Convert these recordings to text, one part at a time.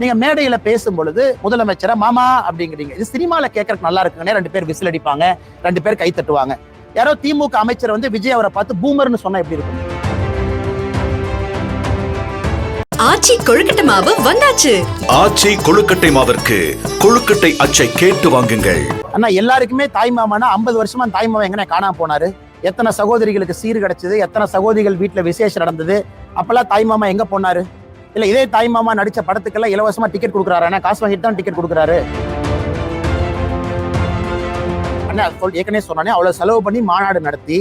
நீங்க மேடையில பேசும் பொழுது முதலமைச்சரை மாமா அப்படிங்கிறீங்க. இது சினிமால கேட்கறதுக்கு நல்லா இருக்குங்கன்னே ரெண்டு பேர் விசில் அடிப்பாங்க ரெண்டு பேர் கை தட்டுவாங்க. யாரோ திமுக அமைச்சர் வந்து விஜய் அவரை பார்த்து பூமர்னு சொன்னா எப்படி இருக்கும்? ஆச்சி கொழுக்கட்டை மாவு வந்தாச்சு. ஆச்சி கொழுக்கட்டை மாவிற்கு கொழுக்கட்டை அச்சை கேட்டு வாங்குங்கள். ஆனா எல்லாருக்குமே தாய் மாமானா ஐம்பது வருஷமா தாய் மாமா எங்கனே காணாம போனாரு. எத்தனை சகோதரிகளுக்கு சீர் கிடைச்சது எத்தனை சகோதரிகள் வீட்டுல விசேஷம் நடந்தது அப்பெல்லாம் தாய் மாமா எங்க போனாரு? இல்லை இதே தாய் மாமா படத்துக்கெல்லாம் இலவசமாக டிக்கெட் கொடுக்குறாரு. ஆனா காசு வாங்கிட்டு தான் டிக்கெட் கொடுக்குறாரு. அண்ணா சொல் ஏற்கனவே சொன்னானே அவ்வளவு செலவு பண்ணி மாநாடு நடத்தி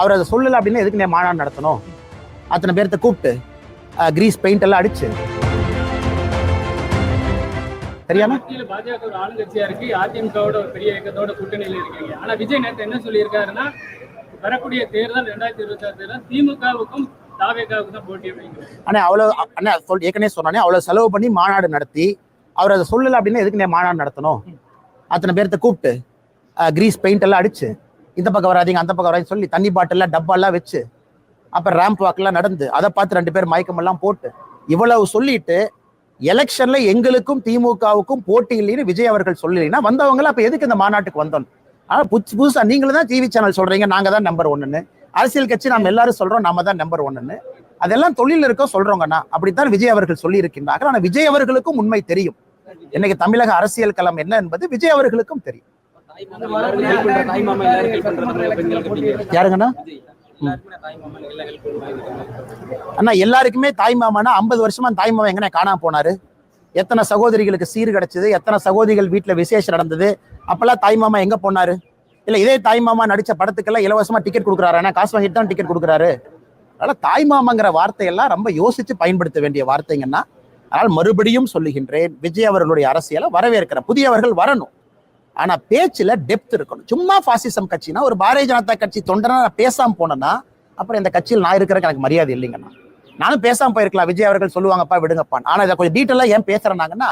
அவர் அதை சொல்லலை அப்படின்னா எதுக்கு நீ மாநாடு நடத்தணும்? அத்தனை பேர்த்த கூப்பிட்டு கிரீஸ் பெயிண்ட் எல்லாம் அடிச்சு. சரியானா மத்தியில பாஜக ஒரு ஆளுங்கட்சியா இருக்கு அதிமுகவோட பெரிய இயக்கத்தோட கூட்டணியில இருக்கீங்க. ஆனா விஜய் நேற்று என்ன சொல்லியிருக்காருன்னா வரக்கூடிய தேர்தல் ரெண்டாயிரத்தி இருபத்தி ஆறு தேர்தல் திமுகவுக்கும் அண்ணா அவ்வளவு அண்ணா சொல் ஏற்கனவே சொன்னானே அவ்வளவு செலவு பண்ணி மாநாடு நடத்தி அவர் அதை சொல்லலை அப்படின்னா எதுக்கு மாநாடு நடத்தணும்? அத்தனை பேர்த்த கூப்பிட்டு கிரீஸ் பெயிண்ட் எல்லாம் அடிச்சு இந்த பக்கம் வராதீங்க அந்த பக்கம் வராதிங்க சொல்லி தண்ணி பாட்டில் டப்பாலாம் வச்சு அப்புறம் ரேம்ப் வாக்கெல்லாம் நடந்து அதை பார்த்து ரெண்டு பேர் மயக்கம் எல்லாம் போட்டு இவ்வளவு சொல்லிட்டு எலெக்ஷன்ல எங்களுக்கும் திமுகவுக்கும் போட்டி இல்லைன்னு விஜய் அவர்கள் சொல்லலைன்னா வந்தவங்கள அப்ப எதுக்கு இந்த மாநாட்டுக்கு வந்தோம்? ஆனா புதுசு புதுசா நீங்களும் தான் டிவி சேனல் சொல்றீங்க நாங்க தான் நம்பர் ஒன்னுன்னு அரசியல் கட்சி நம்ம எல்லாரும் சொல்றோம் நாம தான் நம்பர் ஒன்னு அதெல்லாம் தொழில் இருக்க சொல்றோங்கண்ணா. அப்படித்தான் விஜய் அவர்கள் சொல்லி இருக்கின்றார்கள் ஆனா விஜய் அவர்களுக்கும் உண்மை தெரியும். இன்னைக்கு தமிழக அரசியல் களம் என்ன என்பது விஜய் அவர்களுக்கும் தெரியும். யாருங்கண்ணா? அண்ணா எல்லாருக்குமே தாய் மாமானா ஐம்பது வருஷமா தாய் மாமா எங்கனே காணாம போனாரு? எத்தனை சகோதரிகளுக்கு சீர் கிடைச்சது? எத்தனை சகோதரிகள் வீட்டுல விசேஷம் நடந்தது? அப்பெல்லாம் தாய் மாமா எங்க போனாரு? இல்ல இதே தாய் மாமா நடிச்ச படத்துக்கெல்லாம் இலவசமா டிக்கெட் கொடுக்குறாரு. ஆனா காசு வாங்கிட்டு தான் டிக்கெட் கொடுக்குறாரு. அதனால தாய் மாமாங்கிற வார்த்தையெல்லாம் ரொம்ப யோசிச்சு பயன்படுத்த வேண்டிய வார்த்தைங்கன்னா அதனால் மறுபடியும் சொல்லுகின்றேன் விஜய் அவர்களுடைய அரசியலை வரவேற்கிற புதியவர்கள் வரணும். ஆனா பேச்சுல டெப்த் இருக்கணும். சும்மா பாசிசம் கட்சினா ஒரு பாரதிய ஜனதா கட்சி தொண்டனா நான் பேசாம போனேன்னா அப்புறம் இந்த கட்சியில் நான் இருக்கிறக்கு எனக்கு மரியாதை இல்லைங்கண்ணா. நானும் பேசாம போயிருக்கலாம். விஜய் அவர்கள் சொல்லுவாங்கப்பா விடுங்கப்பான் ஆனா இதை கொஞ்சம் டீட்டெயிலாக ஏன் பேசுறேனாங்கன்னா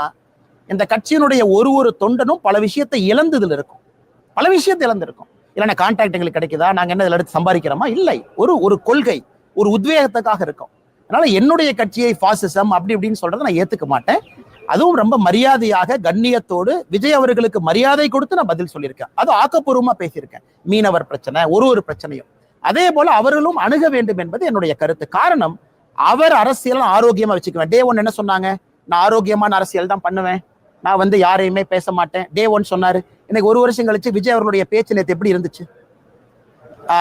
இந்த கட்சியினுடைய ஒரு ஒரு தொண்டனும் பல விஷயத்தை இழந்ததுல இருக்கும். பல விஷயத்தை இழந்திருக்கும். இல்லைன்னா கான்டாக்ட் எங்களுக்கு கிடைக்குதா? நாங்கள் என்ன இதில் எடுத்து சம்பாதிக்கிறோமா? இல்லை. ஒரு ஒரு கொள்கை ஒரு உத்வேகத்துக்காக இருக்கும். அதனால என்னுடைய கட்சியை பாசிசம் அப்படி இப்படின்னு சொல்றதை நான் ஏத்துக்க மாட்டேன். அதுவும் ரொம்ப மரியாதையாக கண்ணியத்தோடு விஜய் அவர்களுக்கு மரியாதை கொடுத்து நான் பதில் சொல்லியிருக்கேன். அது ஆக்கப்பூர்வமா பேசியிருக்கேன். மீனவர் பிரச்சனை ஒரு ஒரு பிரச்சனையும். அதே போல அவர்களும் அணுக வேண்டும் என்பது என்னுடைய கருத்து. காரணம் அவர் அரசியல் ஆரோக்கியமா வச்சுக்குவேன். டே ஒன் என்ன சொன்னாங்க? நான் ஆரோக்கியமான அரசியல் தான் பண்ணுவேன். நான் வந்து யாரையுமே பேச மாட்டேன். டே ஒன் சொன்னாரு. இன்னைக்கு ஒரு வருஷம் கழிச்சு விஜய் அவர்களுடைய பேச்சு நேற்று எப்படி இருந்துச்சு?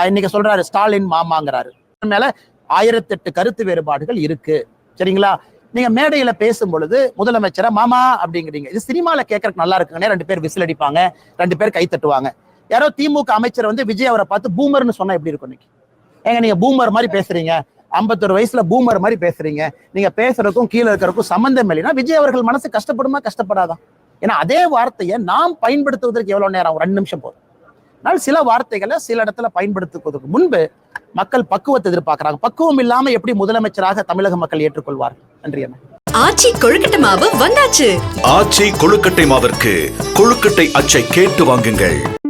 இன்னைக்கு சொல்றாரு ஸ்டாலின் மாமாங்கிறாரு. மேல ஆயிரத்தெட்டு கருத்து வேறுபாடுகள் இருக்கு. சரிங்களா? நீங்க மேடையில பேசும் பொழுது முதலமைச்சரை மாமா அப்படிங்கிறீங்க. இது சினிமால கேட்கறதுக்கு நல்லா இருக்குங்கன்னே ரெண்டு பேர் விசில் அடிப்பாங்க ரெண்டு பேர் கை தட்டுவாங்க. யாரோ திமுக அமைச்சர் வந்து விஜய் அவரை பார்த்து பூமர்னு சொன்னா எப்படி இருக்கும் இன்னைக்கு? ஏங்க நீங்க பூமர் மாதிரி பேசுறீங்க. ஐம்பத்தொரு வயசுல பூமர் மாதிரி பேசுறீங்க. நீங்க பேசுறதுக்கும் கீழே இருக்கிறதுக்கும் சம்பந்தம் இல்லைன்னா விஜய் அவர்கள் மனசு கஷ்டப்படுமா கஷ்டப்படாதா? ஏன்னா அதே வார்த்தையை நாம் பயன்படுத்துவதற்கு எவ்வளவு நேரம்? ஆகும்? ரெண்டு நிமிஷம் போதும். அதனால சில வார்த்தைகளை சில இடத்துல பயன்படுத்துவதற்கு முன்பு மக்கள் பக்குவத்தை எதிர்பார்க்கறாங்க. பக்குவம் இல்லாம எப்படி முதலமைச்சராக தமிழக மக்கள் ஏற்றுக்கொள்வார்கள்? நன்றி அண்ணா. ஆச்சி கொழுக்கட்டை மாவு வந்தாச்சு. ஆச்சி கொழுக்கட்டை மாவிற்கு கொழுக்கட்டை அச்சை கேட்டு வாங்குங்கள்.